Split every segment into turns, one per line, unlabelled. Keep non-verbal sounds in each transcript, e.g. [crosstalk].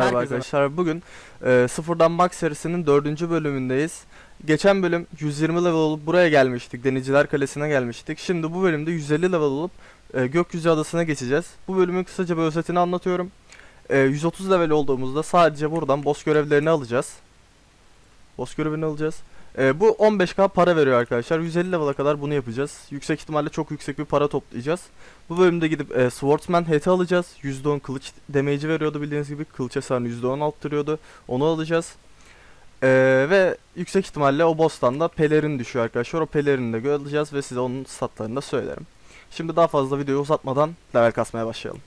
Merhaba arkadaşlar. Bugün e, Sıfırdan Max serisinin dördüncü bölümündeyiz. Geçen bölüm 120 level olup buraya gelmiştik. Denizciler Kalesi'ne gelmiştik. Şimdi bu bölümde 150 level olup e, Gökyüzü Adası'na geçeceğiz. Bu bölümün kısaca bir özetini anlatıyorum. E, 130 level olduğumuzda sadece buradan boss görevlerini alacağız. Boss görevini alacağız. E, bu 15k para veriyor arkadaşlar. 150 level'a kadar bunu yapacağız. Yüksek ihtimalle çok yüksek bir para toplayacağız. Bu bölümde gidip e, Swordsman hat'i alacağız. %10 kılıç damage'i veriyordu bildiğiniz gibi. Kılıç hasarını %10 arttırıyordu. Onu alacağız. E, ve yüksek ihtimalle o boss'tan da pelerin düşüyor arkadaşlar. O pelerini de alacağız ve size onun statlarını da söylerim. Şimdi daha fazla videoyu uzatmadan level kasmaya başlayalım.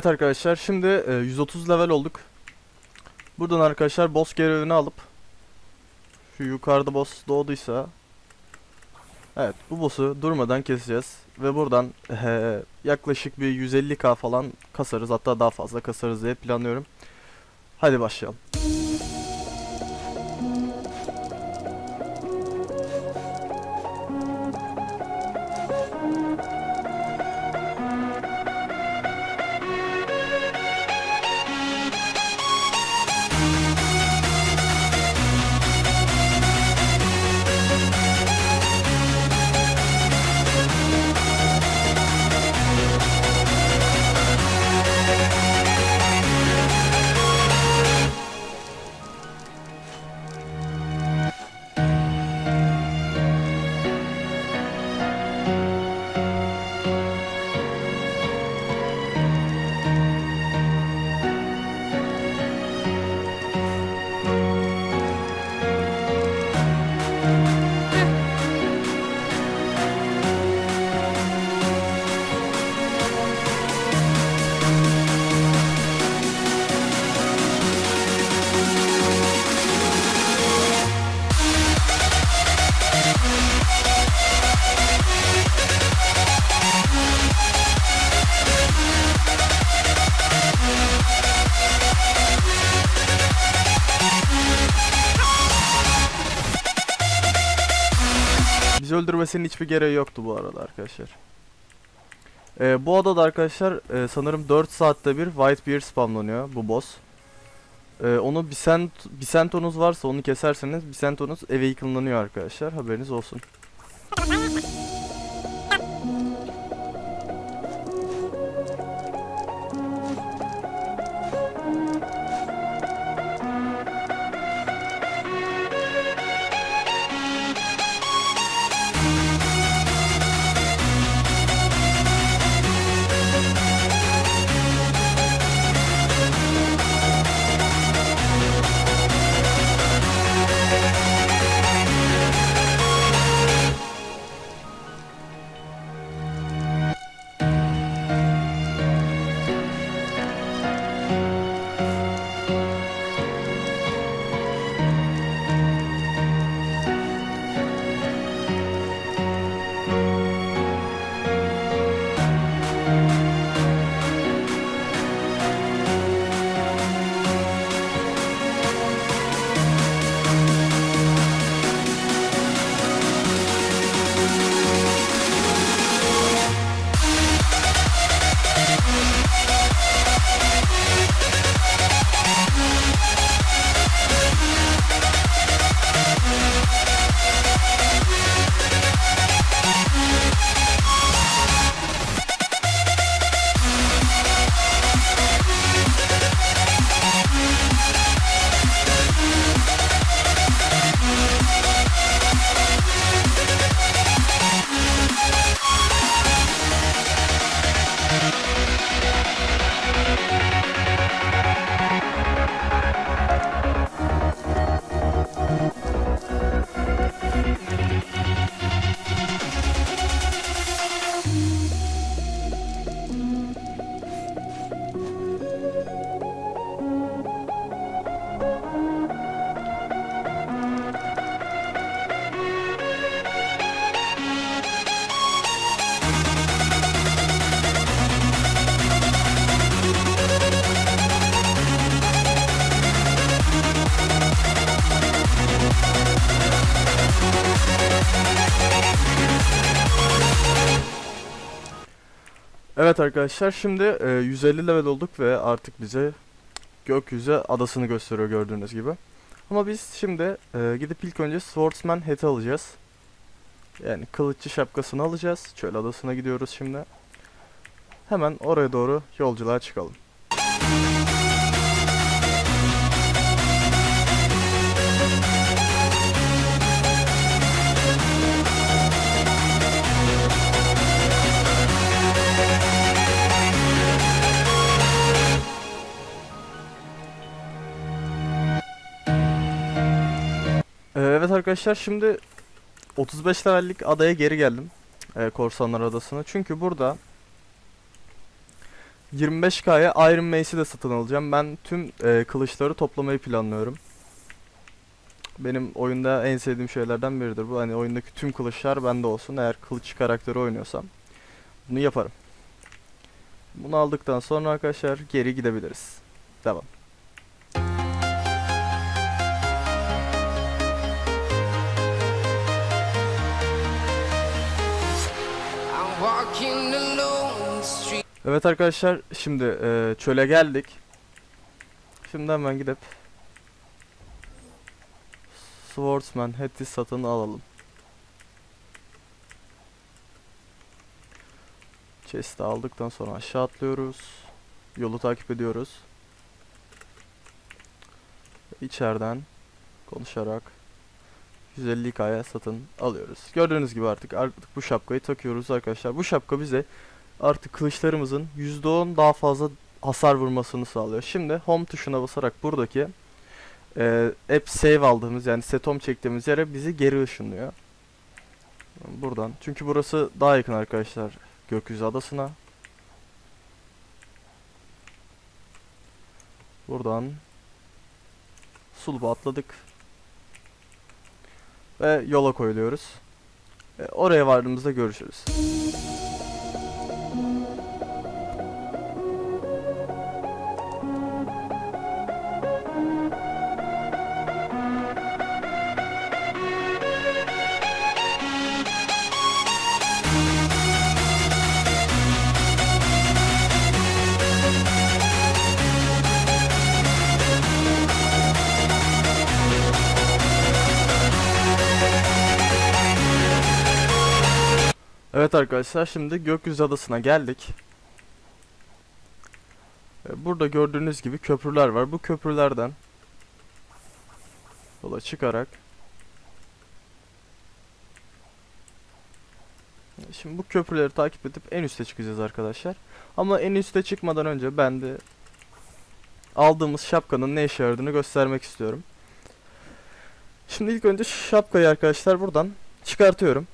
Evet arkadaşlar şimdi e, 130 level olduk. Buradan arkadaşlar boss görevini alıp şu yukarıda boss doğduysa Evet bu boss'u durmadan keseceğiz ve buradan eee, yaklaşık bir 150k falan kasarız hatta daha fazla kasarız diye planlıyorum. Hadi başlayalım. Öldürmesinin hiçbir gereği yoktu bu arada arkadaşlar. Ee, bu adada arkadaşlar e, sanırım 4 saatte bir Whitebeard spamlanıyor bu boss. Ee, onu Bisent, Bisentonuz varsa onu keserseniz Bisentonuz eve yıkınlanıyor arkadaşlar haberiniz olsun. [laughs] Evet arkadaşlar şimdi e, 150 level olduk ve artık bize gökyüzü adasını gösteriyor gördüğünüz gibi. Ama biz şimdi e, gidip ilk önce Swordsman hat'i alacağız. Yani kılıççı şapkasını alacağız. Şöyle adasına gidiyoruz şimdi. Hemen oraya doğru yolculuğa çıkalım. Arkadaşlar şimdi 35 levellik adaya geri geldim. Ee, Korsanlar Adası'na. Çünkü burada 25k'ya Iron Mace'i de satın alacağım. Ben tüm e, kılıçları toplamayı planlıyorum. Benim oyunda en sevdiğim şeylerden biridir bu. Hani oyundaki tüm kılıçlar bende olsun. Eğer kılıç karakteri oynuyorsam bunu yaparım. Bunu aldıktan sonra arkadaşlar geri gidebiliriz. Devam. Evet arkadaşlar şimdi e, çöle geldik. Şimdi hemen gidip Swordsman Hattie satın alalım. Chest'i aldıktan sonra aşağı atlıyoruz. Yolu takip ediyoruz. İçeriden konuşarak 150 kaya satın alıyoruz. Gördüğünüz gibi artık artık bu şapkayı takıyoruz arkadaşlar. Bu şapka bize artık kılıçlarımızın %10 daha fazla hasar vurmasını sağlıyor. Şimdi home tuşuna basarak buradaki e, hep save aldığımız yani set home çektiğimiz yere bizi geri ışınlıyor. Buradan. Çünkü burası daha yakın arkadaşlar gökyüzü adasına. Buradan sulba atladık. Ve yola koyuluyoruz. E, oraya vardığımızda görüşürüz. Evet arkadaşlar şimdi gökyüzü adasına geldik. E, Burada gördüğünüz gibi köprüler var. Bu köprülerden yola çıkarak Şimdi bu köprüleri takip edip en üste çıkacağız arkadaşlar. Ama en üste çıkmadan önce ben de aldığımız şapkanın ne işe yaradığını göstermek istiyorum. Şimdi ilk önce şapkayı arkadaşlar buradan çıkartıyorum.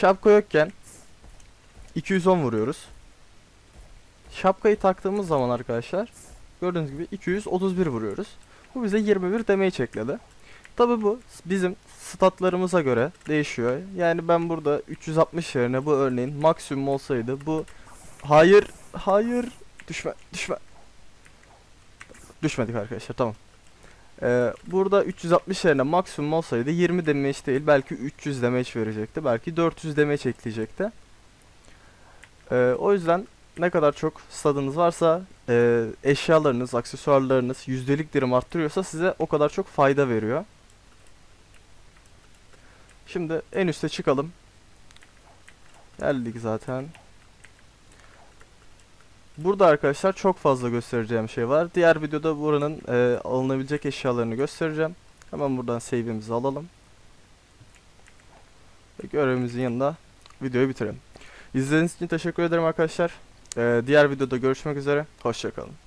Şapka yokken 210 vuruyoruz. Şapkayı taktığımız zaman arkadaşlar gördüğünüz gibi 231 vuruyoruz. Bu bize 21 damage ekledi. Tabi bu bizim statlarımıza göre değişiyor. Yani ben burada 360 yerine bu örneğin maksimum olsaydı bu hayır hayır düşme düşme düşmedik arkadaşlar tamam. Ee, burada 360 yerine maksimum olsaydı 20 damage değil belki 300 damage verecekti belki 400 damage ekleyecekti. Ee, o yüzden ne kadar çok stadınız varsa e, eşyalarınız, aksesuarlarınız yüzdelik dirim arttırıyorsa size o kadar çok fayda veriyor. Şimdi en üste çıkalım. Geldik zaten. Burada arkadaşlar çok fazla göstereceğim şey var. Diğer videoda buranın e, alınabilecek eşyalarını göstereceğim. Hemen buradan save'imizi alalım. Ve görevimizin yanında videoyu bitirelim. İzlediğiniz için teşekkür ederim arkadaşlar. E, diğer videoda görüşmek üzere. Hoşçakalın.